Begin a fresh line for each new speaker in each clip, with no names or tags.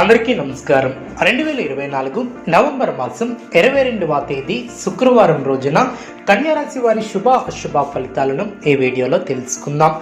అందరికీ నమస్కారం. రెండు వేల ఇరవై నాలుగు నవంబర్ మాసం ఇరవై రెండవ తేదీ శుక్రవారం రోజున కన్యారాశి వారి శుభ అశుభ ఫలితాలను ఈ వీడియోలో తెలుసుకుందాం.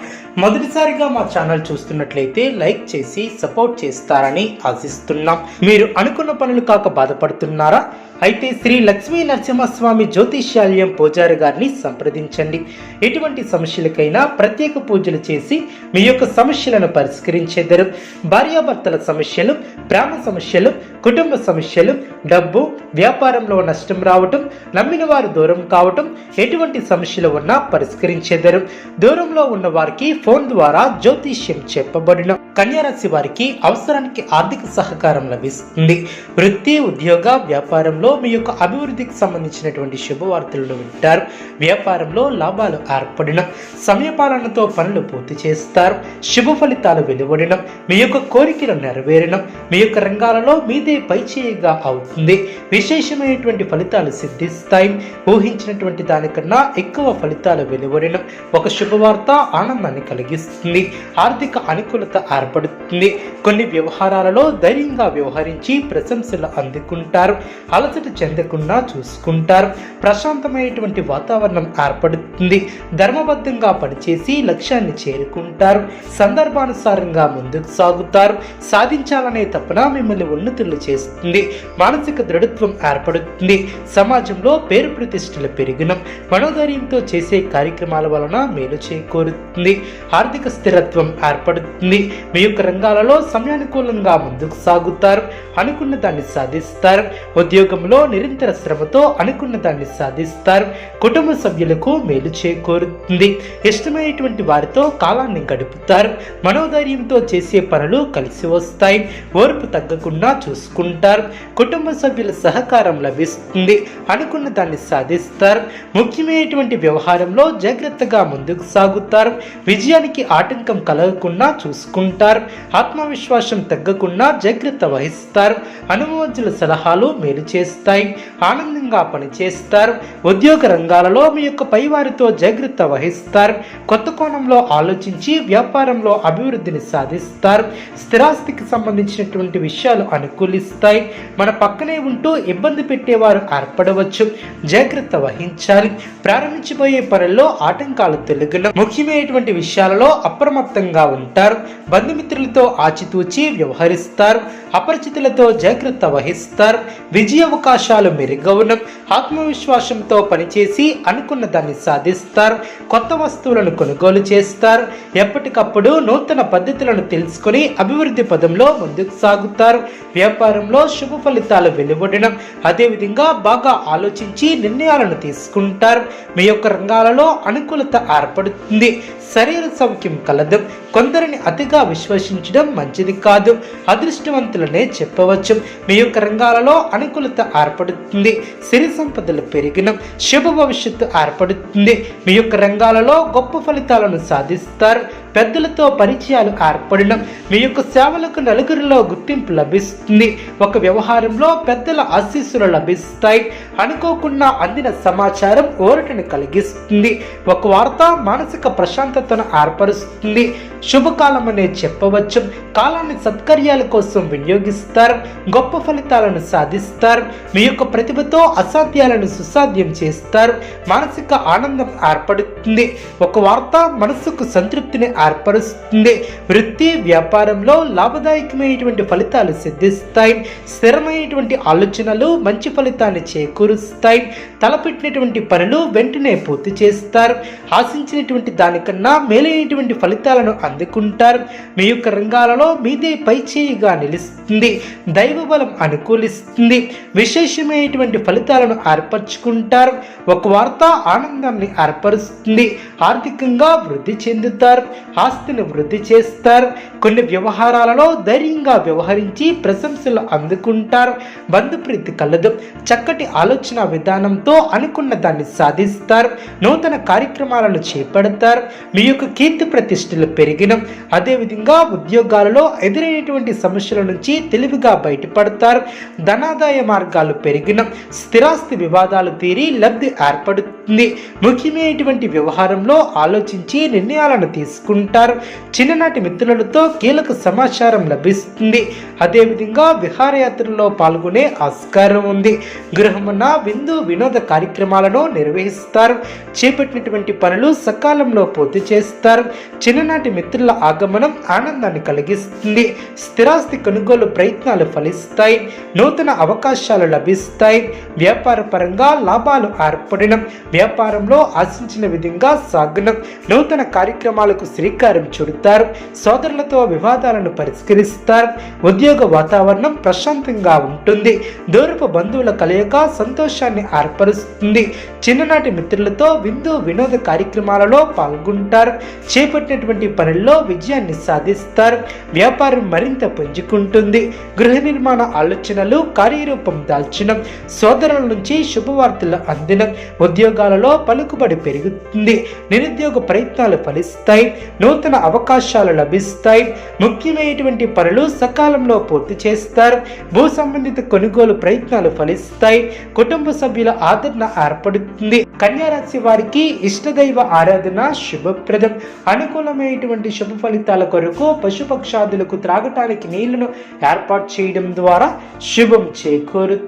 మొదటిసారిగా మా ఛానల్ చూస్తున్నట్లయితే లైక్ చేసి సపోర్ట్ చేస్తారని ఆశిస్తున్నాం. మీరు అనుకున్న పనులు కాక బాధపడుతున్నారా? అయితే శ్రీ లక్ష్మీ నరసింహస్వామి జ్యోతిష్యాలయం పూజారి గారిని సంప్రదించండి. ఎటువంటి సమస్యలకైనా ప్రత్యేక పూజలు చేసి మీ యొక్క సమస్యలను పరిష్కరించేద్దరు భార్యాభర్తల సమస్యలు ప్రేమ సమస్యలు కుటుంబ సమస్యలు డబ్బు వ్యాపారంలో నష్టం రావటం నమ్మిన వారు దూరం కావటం ఎటువంటి సమస్యలు ఉన్నా పరిష్కరించేద్దరు దూరంలో ఉన్న వారికి ఫోన్ ద్వారా జ్యోతిష్యం చెప్పబడిన. కన్యారాశి వారికి అవసరానికి ఆర్థిక సహకారం లభిస్తుంది. వృత్తి ఉద్యోగ వ్యాపారంలో మీ యొక్క అభివృద్ధికి సంబంధించినటువంటి శుభవార్తలను వింటారు. వ్యాపారంలో లాభాలు ఏర్పడిన సమయపాలనతో పనులు పూర్తి చేస్తారు. శుభ ఫలితాలు వెలువడిన మీ యొక్క కోరికలు నెరవేరడం మీ యొక్క రంగాలలో మీదే పైచేయిగా అవుతుంది. విశేషమైనటువంటి ఫలితాలు సిద్ధిస్తాయి. ఊహించినటువంటి దానికన్నా ఎక్కువ ఫలితాలు వెలువడిన ఒక శుభవార్త ఆనందాన్ని కలిగిస్తుంది. ఆర్థిక అనుకూలత ఏర్పడుతుంది. కొన్ని వ్యవహారాలలో ధైర్యంగా వ్యవహరించి ప్రశంసలు అందుకుంటారు. అలసట చెందకుండా చూసుకుంటారు. ప్రశాంతమైనటువంటి వాతావరణం ఏర్పడుతుంది. ధర్మబద్ధంగా పనిచేసి లక్ష్యాన్ని చేరుకుంటారు. సందర్భానుసారంగా ముందుకు సాగుతారు. సాధించాలనే తపన మిమ్మల్ని ఉన్నతులు చేస్తుంది. మానసిక దృఢత్వం ఏర్పడుతుంది. సమాజంలో పేరు ప్రతిష్టలు పెరిగిన. మనోధైర్యంతో చేసే కార్యక్రమాల వలన మేలు చేకూరుతుంది. ఆర్థిక స్థిరత్వం ఏర్పడుతుంది. మీ యొక్క రంగాలలో సమయానుకూలంగా ముందుకు సాగుతారు. అనుకున్న దాన్ని సాధిస్తారు. ఉద్యోగంలో నిరంతర శ్రమతో అనుకున్న దాన్ని సాధిస్తారు. కుటుంబ సభ్యులకు మేలు చేకూరుతుంది. ఇష్టమైనటువంటి వారితో కాలాన్ని గడుపుతారు. మనోధైర్యంతో చేసే పనులు కలిసి వస్తాయి. ఓర్పు తగ్గకుండా చూసుకుంటారు. కుటుంబ సభ్యుల సహకారం లభిస్తుంది. అనుకున్న దాన్ని సాధిస్తారు. ముఖ్యమైనటువంటి వ్యవహారంలో జాగ్రత్తగా ముందుకు సాగుతారు. విజయానికి ఆటంకం కలగకుండా చూసుకుంటారు. ఆత్మవిశ్వాసం తగ్గకుండా జాగ్రత్త వహిస్తారు. అనుభవజ్ఞుల సలహాలు మేలు చేస్తారు. చేస్తాయి. ఆనందంగా పనిచేస్తారు. ఉద్యోగ రంగాలలో మీ యొక్క పైవారితో జాగ్రత్త వహిస్తారు. కొత్త కోణంలో ఆలోచించి వ్యాపారంలో అభివృద్ధిని సాధిస్తారు. స్థిరాస్తికి సంబంధించినటువంటి విషయాలు అనుకూలిస్తాయి. మన పక్కనే ఉంటూ ఇబ్బంది పెట్టేవారు ఏర్పడవచ్చు. జాగ్రత్త వహించాలి. ప్రారంభించబోయే పనుల్లో ఆటంకాలు తొలగిన ముఖ్యమైనటువంటి విషయాలలో అప్రమత్తంగా ఉంటారు. బంధుమిత్రులతో ఆచితూచి వ్యవహరిస్తారు. అపరిచితులతో జాగ్రత్త వహిస్తారు. విజయ అవకాశాలు మెరుగవడం ఆత్మవిశ్వాసంతో పనిచేసి అనుకున్న దాన్ని సాధిస్తారు కొత్త వస్తువులను కొనుగోలు చేస్తారు ఎప్పటికప్పుడు నూతన పద్ధతులను తెలుసుకొని అభివృద్ధి పదంలో ముందుకు సాగుతారు. వ్యాపారంలో శుభ ఫలితాలు వెలువడడం అదేవిధంగా బాగా ఆలోచించి నిర్ణయాలను తీసుకుంటారు. మీ యొక్క రంగాలలో అనుకూలత ఏర్పడుతుంది. శరీర సౌఖ్యం కలదు. కొందరిని అతిగా విశ్వసించడం మంచిది కాదు. అదృష్టవంతులనే చెప్పవచ్చు. మీ యొక్క రంగాలలో అనుకూలత ఏర్పడుతుంది. సిరి సంపదలు పెరిగిన శుభ భవిష్యత్తు ఏర్పడుతుంది. మీ యొక్క రంగాలలో గొప్ప ఫలితాలను సాధిస్తారు. పెద్దలతో పరిచయాలు ఏర్పడడం మీ యొక్క సేవలకు నలుగురిలో గుర్తింపు లభిస్తుంది. ఒక వ్యవహారంలో పెద్దల ఆశీస్సులు లభిస్తాయి. అనుకోకుండా అందిన సమాచారం ఓరటను కలిగిస్తుంది. ఒక వార్త మానసిక ప్రశాంతతను ఏర్పరుస్తుంది. శుభకాలం అనే చెప్పవచ్చు. కాలాన్ని సత్కర్యాల కోసం వినియోగిస్తారు. గొప్ప ఫలితాలను సాధిస్తారు. మీ యొక్క ప్రతిభతో అసాధ్యాలను సుసాధ్యం చేస్తారు. మానసిక ఆనందం ఏర్పడుతుంది. ఒక వార్త మనసుకు సంతృప్తిని ఏర్పరుస్తుంది. వృత్తి వ్యాపారంలో లాభదాయకమైనటువంటి ఫలితాలు సిద్ధిస్తాయి. స్థిరమైనటువంటి ఆలోచనలు మంచి ఫలితాన్ని చేకూరుస్తాయి. తలపెట్టినటువంటి పనులు వెంటనే పూర్తి చేస్తారు. ఆశించినటువంటి దానికన్నా మేలైనటువంటి ఫలితాలను అందుకుంటారు. మీ యొక్క రంగాలలో మీదే పైచేయిగా నిలుస్తుంది. దైవ బలం అనుకూలిస్తుంది విశేషమైనటువంటి ఫలితాలను ఏర్పరచుకుంటారు. ఒక వార్త ఆనందాన్ని ఏర్పరుస్తుంది. ఆర్థికంగా వృద్ధి చెందుతారు. ఆస్తిని వృద్ధి చేస్తారు. కొన్ని వ్యవహారాలలో ధైర్యంగా వ్యవహరించి ప్రశంసలు అందుకుంటారు. బంధుప్రీతి కలదు. చక్కటి ఆలోచన విధానంతో అనుకున్న దాన్ని సాధిస్తారు. నూతన కార్యక్రమాలను చేపడతారు. మీ యొక్క కీర్తి ప్రతిష్టలు పెరిగిన అదేవిధంగా ఉద్యోగాలలో ఎదురైనటువంటి సమస్యల నుంచి తెలివిగా బయటపడతారు. ధనాదాయ మార్గాలు పెరిగిన స్థిరాస్తి వివాదాలు తీరి లబ్ధి ఏర్పడుతుంది. ముఖ్యమైనటువంటి వ్యవహారంలో ఆలోచించి నిర్ణయాలను తీసుకుంటారు. చిన్ననాటి మిత్రులతో కీలక సమాచారం లభిస్తుంది. అదేవిధంగా విహారయాత్రలో పాల్గొనే ఆస్కారం ఉంది. గృహమున విందు వినోద కార్యక్రమాలను నిర్వహిస్తారు. చేపట్టినటువంటి పనులు సకాలంలో పూర్తి చేస్తారు. చిన్ననాటి మిత్రుల ఆగమనం ఆనందాన్ని కలిగిస్తుంది. స్థిరాస్తి కొనుగోలు ప్రయత్నాలు ఫలిస్తాయి. నూతన అవకాశాలు లభిస్తాయి. వ్యాపార పరంగా లాభాలు ఏర్పడడం వ్యాపారంలో ఆశించిన విధంగా సాగడం నూతన కార్యక్రమాలకు శ్రీకారం చుడతారు. సోదరులతో వివాదాలను పరిష్కరిస్తారు. ఉద్యోగ వాతావరణం ప్రశాంతంగా ఉంటుంది. దూరపు బంధువుల కలయిక సంతోషాన్ని ఏర్పరుస్తుంది. చిన్ననాటి మిత్రులతో విందు వినోద కార్యక్రమాలలో పాల్గొంటారు. చేపట్టినటువంటి పనుల్లో విజయాన్ని సాధిస్తారు. వ్యాపారం మరింత పుంజుకుంటుంది. గృహ నిర్మాణ ఆలోచనలు కార్యరూపం దాల్చిన సోదరుల నుంచి శుభవార్తలు అందిన ఉద్యోగాలలో పలుకుబడి పెరుగుతుంది. నిరుద్యోగ ప్రయత్నాలు ఫలిస్తాయి. నూతన అవకాశాలు లభిస్తాయి. ముఖ్యమైనటువంటి పనులు సకాలంలో పూర్తి చేస్తారు. భూ సంబంధిత కొనుగోలు ప్రయత్నాలు ఫలిస్తాయి. కుటుంబ సభ్యుల ఆదరణ ఏర్పడుతుంది. కన్యారాశి వారికి ఇష్టదైవ ఆరాధన శుభప్రదం. అనుకూలమైనటువంటి శుభ ఫలితాల కొరకు పశుపక్షాదులకు త్రాగటానికి నీళ్ళను ఏర్పాటు చేయడం ద్వారా శుభం చేకూరుతుంది.